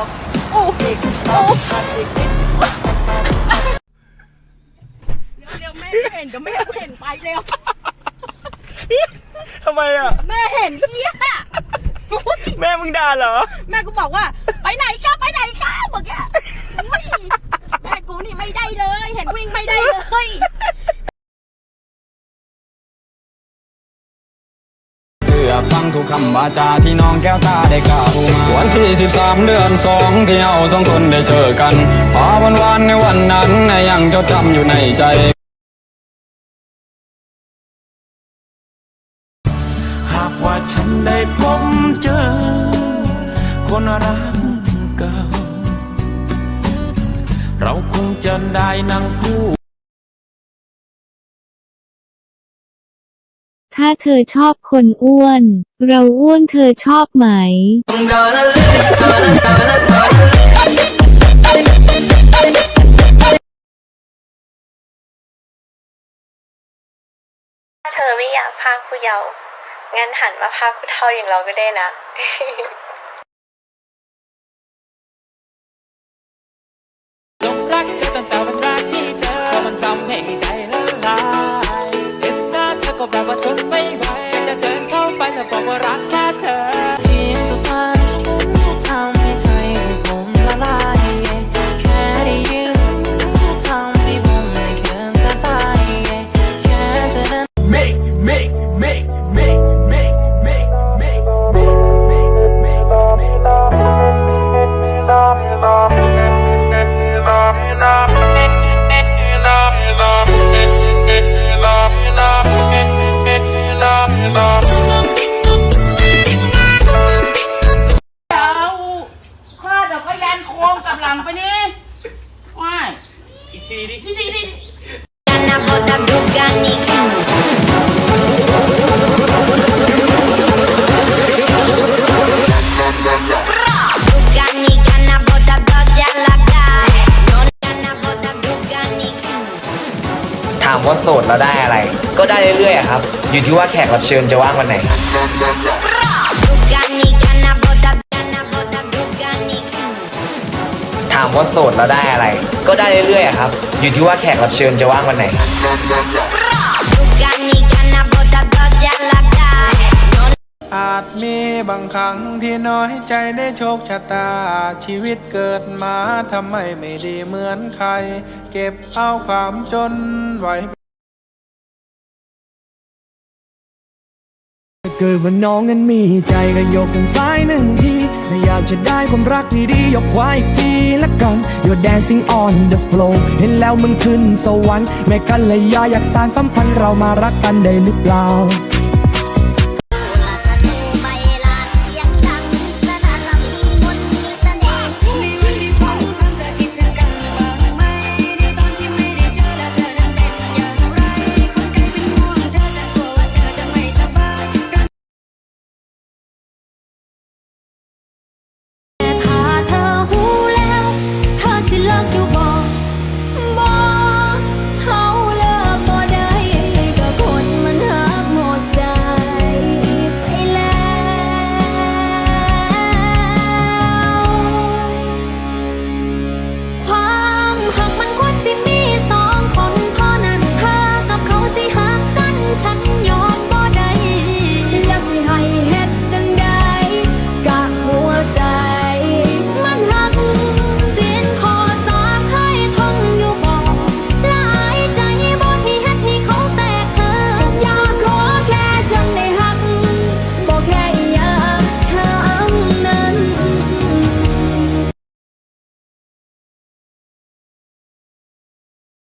อกโอ้อีกตอกอีกเม่เห็นเดี๋ยวแม่กูเห็นไปเร็วทำไมอะ แม่เห็นเชี่ยแม่มึงด่าเหรอ แม่กูบอกว่า ไปไหนกันไปไหน ทุกคำวาจาที่น้องแก้วตาได้กล่าวมาวันที่ 13 เดือนสองที่เราสองคนได้เจอกันพอวันวานในวันนั้นยังจดจำอยู่ในใจหากว่าฉันได้พบเจอ คนรักเก่าเราคงจะได้นั่งพู ถ้าเธอชอบคนอ้วน เราอ้วนเธอชอบไหม ถ้าเธอไม่อยากพากผู้เยาว์งั้นหันมาพากผู้เฒ่าอย่างเราก็ได้นะ หลังไปนี่ว้ายอีกทีดิทีดิ Bugatti gana bota doja la calle Non gana bota bugani. ถามว่าโสดแล้วได้อะไร ก็ได้เรื่อยๆอะครับ อยู่ที่ว่าแขกรับเชิญจะว่างวันไหนามว่าโสดแล้วได้อะไร ก็ได้เรื่อยๆครับ อยู่ที่ว่าแขกรับเชิญจะว่างวันไหนครับ Ganigana bota doja la calle Non อาจมีบางครั้งที่น้อยใจได้โชคชะตา ชีวิตเกิดมาทำไมไม่ดีเหมือนใคร เก็บเอาความจนไว้ เกิดว่าน้องนั้นมีใจก็ยกทางซ้ายหนึ่งทีถ้าอยากจะได้ความรักที่ดียกควาอีกทีละกัน You're dancing on the floor เห็นแล้วมันขึ้นสวรรค์แม่กันเลยยาอยากสานสัมพันธ์เรามารักกันได้หรือเปล่า